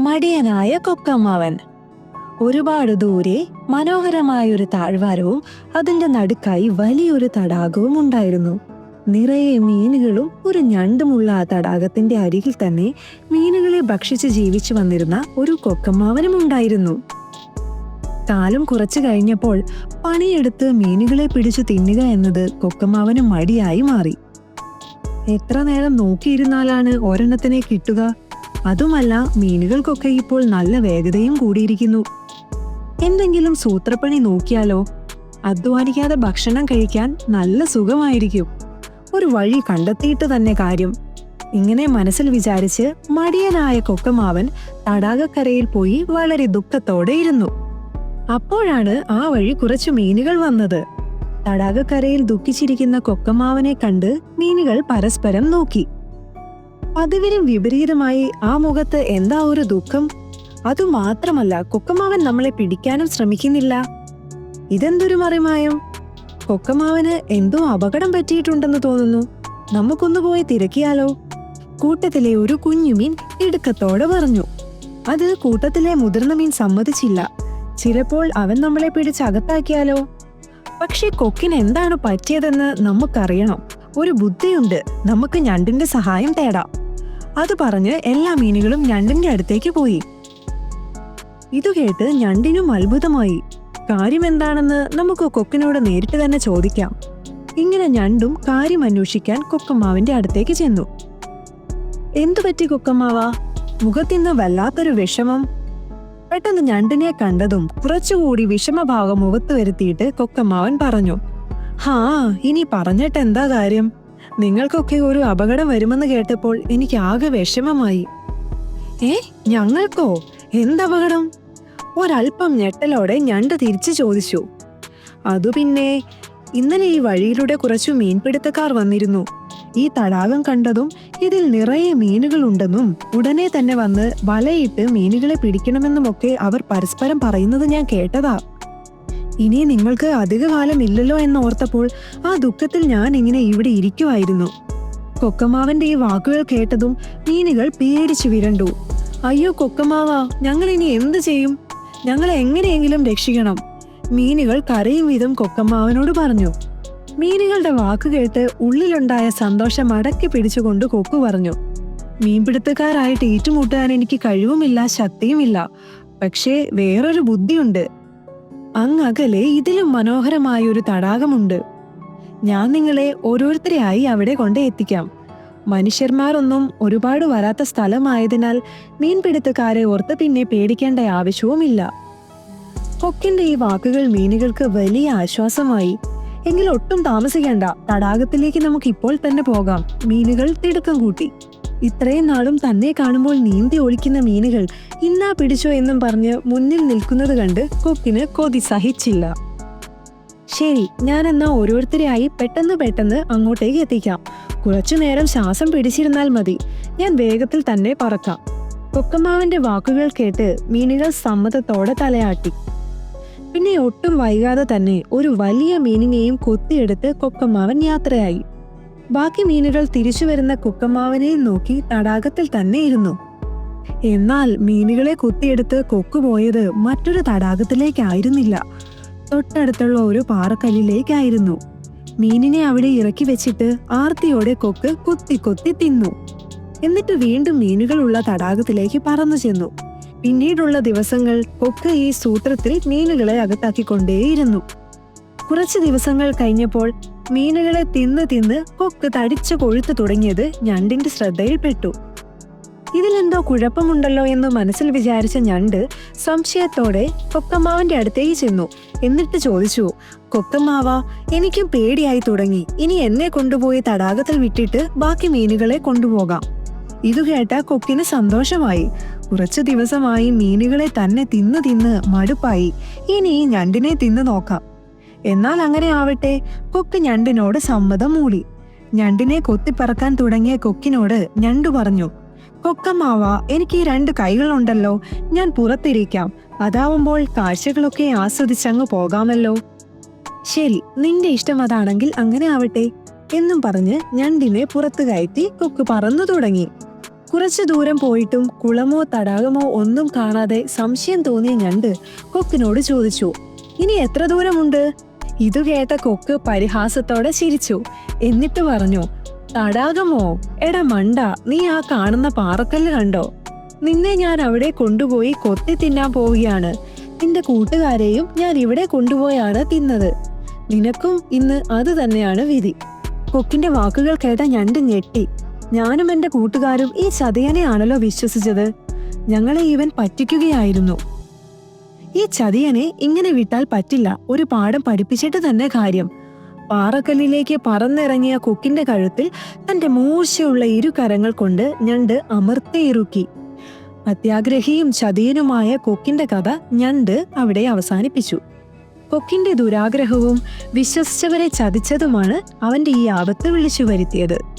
മടിയനായ കൊക്കമ്മാവൻ. ഒരുപാട് ദൂരെ മനോഹരമായ ഒരു താഴ്വാരവും അതിന്റെ നടുക്കായി വലിയൊരു തടാകവും ഉണ്ടായിരുന്നു. നിറയെ മീനുകളും ഒരു ഞണ്ടുമുള്ള ആ തടാകത്തിന്റെ അരികിൽ തന്നെ മീനുകളെ ഭക്ഷിച്ച് ജീവിച്ചു വന്നിരുന്ന ഒരു കൊക്കമ്മാവനും ഉണ്ടായിരുന്നു. കാലം കുറച്ചു കഴിഞ്ഞപ്പോൾ പണിയെടുത്ത് മീനുകളെ പിടിച്ചു തിന്നുക എന്നത് കൊക്കമ്മാവന് മടിയായി മാറി. എത്ര നേരം നോക്കിയിരുന്നാലാണ് ഒരെണ്ണത്തിനെ കിട്ടുക? അതുമല്ല മീനുകൾക്കൊക്കെ ഇപ്പോൾ നല്ല വേഗതയും കൂടിയിരിക്കുന്നു. എന്തെങ്കിലും സൂത്രപ്പണി നോക്കിയാലോ? അധ്വാനിക്കാതെ ഭക്ഷണം കഴിക്കാൻ നല്ല സുഖമായിരിക്കും. ഒരു വഴി കണ്ടെത്തിയിട്ട് തന്നെ കാര്യം. ഇങ്ങനെ മനസ്സിൽ വിചാരിച്ച് മടിയനായ കൊക്കമാവൻ തടാകക്കരയിൽ പോയി വളരെ ദുഃഖത്തോടെ ഇരുന്നു. അപ്പോഴാണ് ആ വഴി കുറച്ചു മീനുകൾ വന്നത്. തടാകക്കരയിൽ ദുഃഖിച്ചിരിക്കുന്ന കൊക്കമാവനെ കണ്ട് മീനുകൾ പരസ്പരം നോക്കി. പതിവിനും വിപരീതമായി ആ മുഖത്ത് എന്താ ഒരു ദുഃഖം? അതുമാത്രമല്ല കൊക്കമാവൻ നമ്മളെ പിടിക്കാനും ശ്രമിക്കുന്നില്ല. ഇതെന്തൊരു മറിമായം? കൊക്കമാവന് എന്തോ അപകടം പറ്റിയിട്ടുണ്ടെന്ന് തോന്നുന്നു. നമുക്കൊന്നു പോയി തിരക്കിയാലോ? കൂട്ടത്തിലെ ഒരു കുഞ്ഞുമീൻ ഇടുക്കത്തോടെ പറഞ്ഞു. അത് കൂട്ടത്തിലെ മുതിർന്ന മീൻ സമ്മതിച്ചില്ല. ചിലപ്പോൾ അവൻ നമ്മളെ പിടിച്ച് അകത്താക്കിയാലോ? പക്ഷെ കൊക്കിന് എന്താണ് പറ്റിയതെന്ന് നമുക്കറിയണം. ഒരു ബുദ്ധിയുണ്ട്. നമുക്ക് ഞണ്ടിന്റെ സഹായം തേടാം. അത് പറഞ്ഞ് എല്ലാ മീനുകളും ഞണ്ടിന്റെ അടുത്തേക്ക് പോയി. ഇതു കേട്ട് ഞണ്ടിനും അത്ഭുതമായി. കാര്യം എന്താണെന്ന് നമുക്ക് കൊക്കിനോട് നേരിട്ട് തന്നെ ചോദിക്കാം. ഇങ്ങനെ ഞണ്ടും കാര്യം അന്വേഷിക്കാൻ കൊക്കമ്മാവിന്റെ അടുത്തേക്ക് ചെന്നു. എന്തു പറ്റി കൊക്കമ്മാവ? മുഖത്തിന്ന് വല്ലാത്തൊരു വിഷമം. പെട്ടെന്ന് ഞണ്ടിനെ കണ്ടതും കുറച്ചുകൂടി വിഷമഭാവം മുഖത്ത് വരുത്തിയിട്ട് കൊക്കമ്മാവൻ പറഞ്ഞു ഹാ ഇനി പറഞ്ഞിട്ട് എന്താ കാര്യം? നിങ്ങൾക്കൊക്കെ ഒരു അപകടം വരുമെന്ന് കേട്ടപ്പോൾ എനിക്ക് ആകെ വിഷമമായി. ഏ ഞങ്ങൾക്കോ? എന്തപകടം? ഒരല്പം ഞെട്ടലോടെ ഞണ്ട് തിരിച്ചു ചോദിച്ചു. അതു പിന്നെ ഇന്നലെ ഈ വഴിയിലൂടെ കുറച്ചു മീൻപിടുത്തക്കാർ വന്നിരുന്നു. ഈ തടാകം കണ്ടതും ഇതിൽ നിറയെ മീനുകളുണ്ടെന്നും ഉടനെ തന്നെ വന്ന് വലയിട്ട് മീനുകളെ പിടിക്കണമെന്നുമൊക്കെ അവർ പരസ്പരം പറയുന്നത് ഞാൻ കേട്ടതാ. ഇനി നിങ്ങൾക്ക് അധികകാലം ഇല്ലല്ലോ എന്ന് ഓർത്തപ്പോൾ ആ ദുഃഖത്തിൽ ഞാൻ ഇങ്ങനെ ഇവിടെ ഇരിക്കുമായിരുന്നു കൊക്കമാവന്റെ ഈ വാക്കുകൾ കേട്ടതും മീനുകൾ പേടിച്ചു വിരണ്ടു. അയ്യോ കൊക്കമാവ ഞങ്ങൾ ഇനി എന്ത് ചെയ്യും? ഞങ്ങൾ എങ്ങനെയെങ്കിലും രക്ഷിക്കണം മീനുകൾ കരയും വിധം കൊക്കമാവനോട് പറഞ്ഞു. മീനുകളുടെ വാക്ക് കേട്ട് ഉള്ളിലുണ്ടായ സന്തോഷം അടക്കി പിടിച്ചുകൊണ്ട് കൊക്കു പറഞ്ഞു. മീൻപിടുത്തക്കാരായിട്ട് ഏറ്റുമുട്ടാൻ എനിക്ക് കഴിവുമില്ല ശക്തിയുമില്ല. പക്ഷേ വേറൊരു ബുദ്ധിയുണ്ട്. അങ്ങകലെ ഇതിലും മനോഹരമായ ഒരു തടാകമുണ്ട്. ഞാൻ നിങ്ങളെ ഓരോരുത്തരെയായി അവിടെ കൊണ്ടേ എത്തിക്കാം. മനുഷ്യന്മാരൊന്നും ഒരുപാട് വരാത്ത സ്ഥലമായതിനാൽ മീൻപിടുത്തക്കാരെ ഓർത്ത് പിന്നെ പേടിക്കേണ്ട ആവശ്യവുമില്ല. കൊക്കിന്റെ ഈ വാക്കുകൾ മീനുകൾക്ക് വലിയ ആശ്വാസമായി. എങ്കിൽ ഒട്ടും താമസിക്കേണ്ട. തടാകത്തിലേക്ക് നമുക്ക് ഇപ്പോൾ തന്നെ പോകാം. മീനുകൾ തിടുക്കം കൂട്ടി. ഇത്രയും നാളും തന്നെ കാണുമ്പോൾ നീന്തി ഒളിക്കുന്ന മീനുകൾ ഇന്നാ പിടിച്ചോ എന്നും പറഞ്ഞ് മുന്നിൽ നിൽക്കുന്നത് കണ്ട് കൊക്കിന് കൊതി സഹിച്ചില്ല. ശരി ഞാൻ എന്നാ ഓരോരുത്തരെയായി പെട്ടെന്ന് പെട്ടെന്ന് അങ്ങോട്ടേക്ക് എത്തിക്കാം. കുറച്ചു നേരം ശ്വാസം പിടിച്ചിരുന്നാൽ മതി. ഞാൻ വേഗത്തിൽ തന്നെ പറക്കാം. കൊക്കമാവന്റെ വാക്കുകൾ കേട്ട് മീനുകൾ സമ്മതത്തോടെ തലയാട്ടി. പിന്നെ ഒട്ടും വൈകാതെ തന്നെ ഒരു വലിയ മീനിനെയും കൊത്തിയെടുത്ത് കൊക്കമാവൻ യാത്രയായി. ബാക്കി മീനുകൾ തിരിച്ചു വരുന്ന കുക്കമാവനെയും നോക്കി തടാകത്തിൽ തന്നെ ഇരുന്നു എന്നാൽ മീനുകളെ കുത്തിയെടുത്ത് കൊക്കുപോയത് മറ്റൊരു തടാകത്തിലേക്കായിരുന്നില്ല. തൊട്ടടുത്തുള്ള ഒരു പാറക്കല്ലിലേക്കായിരുന്നു. മീനിനെ അവിടെ ഇറക്കി വെച്ചിട്ട് ആർത്തിയോടെ കൊക്ക് കുത്തി കൊത്തി തിന്നു. എന്നിട്ട് വീണ്ടും മീനുകളുള്ള തടാകത്തിലേക്ക് പറന്നു ചെന്നു. പിന്നീടുള്ള ദിവസങ്ങൾ കൊക്ക് ഈ സൂത്രത്തിൽ മീനുകളെ അകത്താക്കിക്കൊണ്ടേയിരുന്നു. കുറച്ച് ദിവസങ്ങൾ കഴിഞ്ഞപ്പോൾ മീനുകളെ തിന്ന് തിന്ന് കൊക്ക് തടിച്ചു കൊഴുത്തു തുടങ്ങിയത് ഞണ്ടിന്റെ ശ്രദ്ധയിൽപ്പെട്ടു. ഇതിലെന്തോ കുഴപ്പമുണ്ടല്ലോ എന്ന് മനസ്സിൽ വിചാരിച്ച ഞണ്ട് സംശയത്തോടെ കൊക്കമ്മാവന്റെ അടുത്തേക്ക് ചെന്നു. എന്നിട്ട് ചോദിച്ചു കൊക്കമ്മാവ എനിക്കും പേടിയായി തുടങ്ങി. ഇനി എന്നെ കൊണ്ടുപോയി തടാകത്തിൽ വിട്ടിട്ട് ബാക്കി മീനുകളെ കൊണ്ടുപോകാം. ഇതു കേട്ട കൊക്കിന് സന്തോഷമായി. കുറച്ചു ദിവസമായി മീനുകളെ തന്നെ തിന്ന് തിന്ന് മടുപ്പായി. ഇനി ഞണ്ടിനെ തിന്നു നോക്കാം. എന്നാൽ അങ്ങനെ ആവട്ടെ കൊക്ക് ഞണ്ടിനോട് സമ്മതം മൂളി. ഞണ്ടിനെ കൊത്തിപ്പറക്കാൻ തുടങ്ങിയ കൊക്കിനോട് ഞണ്ടു പറഞ്ഞു കൊക്കമാവ എനിക്ക് ഈ രണ്ട് കൈകളുണ്ടല്ലോ ഞാൻ പുറത്തിരിക്കാം. അതാവുമ്പോൾ കാഴ്ചകളൊക്കെ ആസ്വദിച്ചങ്ങ് പോകാമല്ലോ. ശരി നിന്റെ ഇഷ്ടം അതാണെങ്കിൽ അങ്ങനെ ആവട്ടെ എന്നും പറഞ്ഞ് ഞണ്ടിനെ പുറത്തു കയറ്റി കൊക്ക് പറന്നു തുടങ്ങി. കുറച്ചു ദൂരം പോയിട്ടും കുളമോ തടാകമോ ഒന്നും കാണാതെ സംശയം തോന്നിയ ഞണ്ട് കൊക്കിനോട് ചോദിച്ചു ഇനി എത്ര ദൂരമുണ്ട്? ഇതു കേട്ട കൊക്ക് പരിഹാസത്തോടെ ചിരിച്ചു. എന്നിട്ട് പറഞ്ഞു തടാകമോ? എടാ മണ്ട നീ ആ കാണുന്ന പാറക്കല്ല് കണ്ടോ? നിന്നെ ഞാൻ അവിടെ കൊണ്ടുപോയി കൊത്തി തിന്നാൻ പോവുകയാണ്. നിന്റെ കൂട്ടുകാരെയും ഞാൻ ഇവിടെ കൊണ്ടുപോയാണ് തിന്നത്. നിനക്കും ഇന്ന് അത് തന്നെയാണ് വിധി. കൊക്കിന്റെ വാക്കുകൾ കേട്ട ഞണ്ട് ഞെട്ടി. ഞാനും എന്റെ കൂട്ടുകാരും ഈ ചതയനെയാണല്ലോ വിശ്വസിച്ചത്. ഞങ്ങളെ ഇവൻ പറ്റിക്കുകയായിരുന്നു. ഈ ചതിയനെ ഇങ്ങനെ വിട്ടാൽ പറ്റില്ല. ഒരു പാഠം പഠിപ്പിച്ചിട്ട് തന്നെ കാര്യം. പാറക്കല്ലിലേക്ക് പറന്നിറങ്ങിയ കൊക്കിന്റെ കഴുത്തിൽ തന്റെ മൂർച്ചയുള്ള ഇരു കരങ്ങൾ കൊണ്ട് ഞണ്ട് അമർത്തിയിറുക്കി അത്യാഗ്രഹിയും ചതിയനുമായ കൊക്കിന്റെ കഥ ഞണ്ട് അവിടെ അവസാനിപ്പിച്ചു. കൊക്കിന്റെ ദുരാഗ്രഹവും വിശ്വസിച്ചവരെ ചതിച്ചതുമാണ് അവന്റെ ഈ ആപത്ത് വിളിച്ചു വരുത്തിയത്.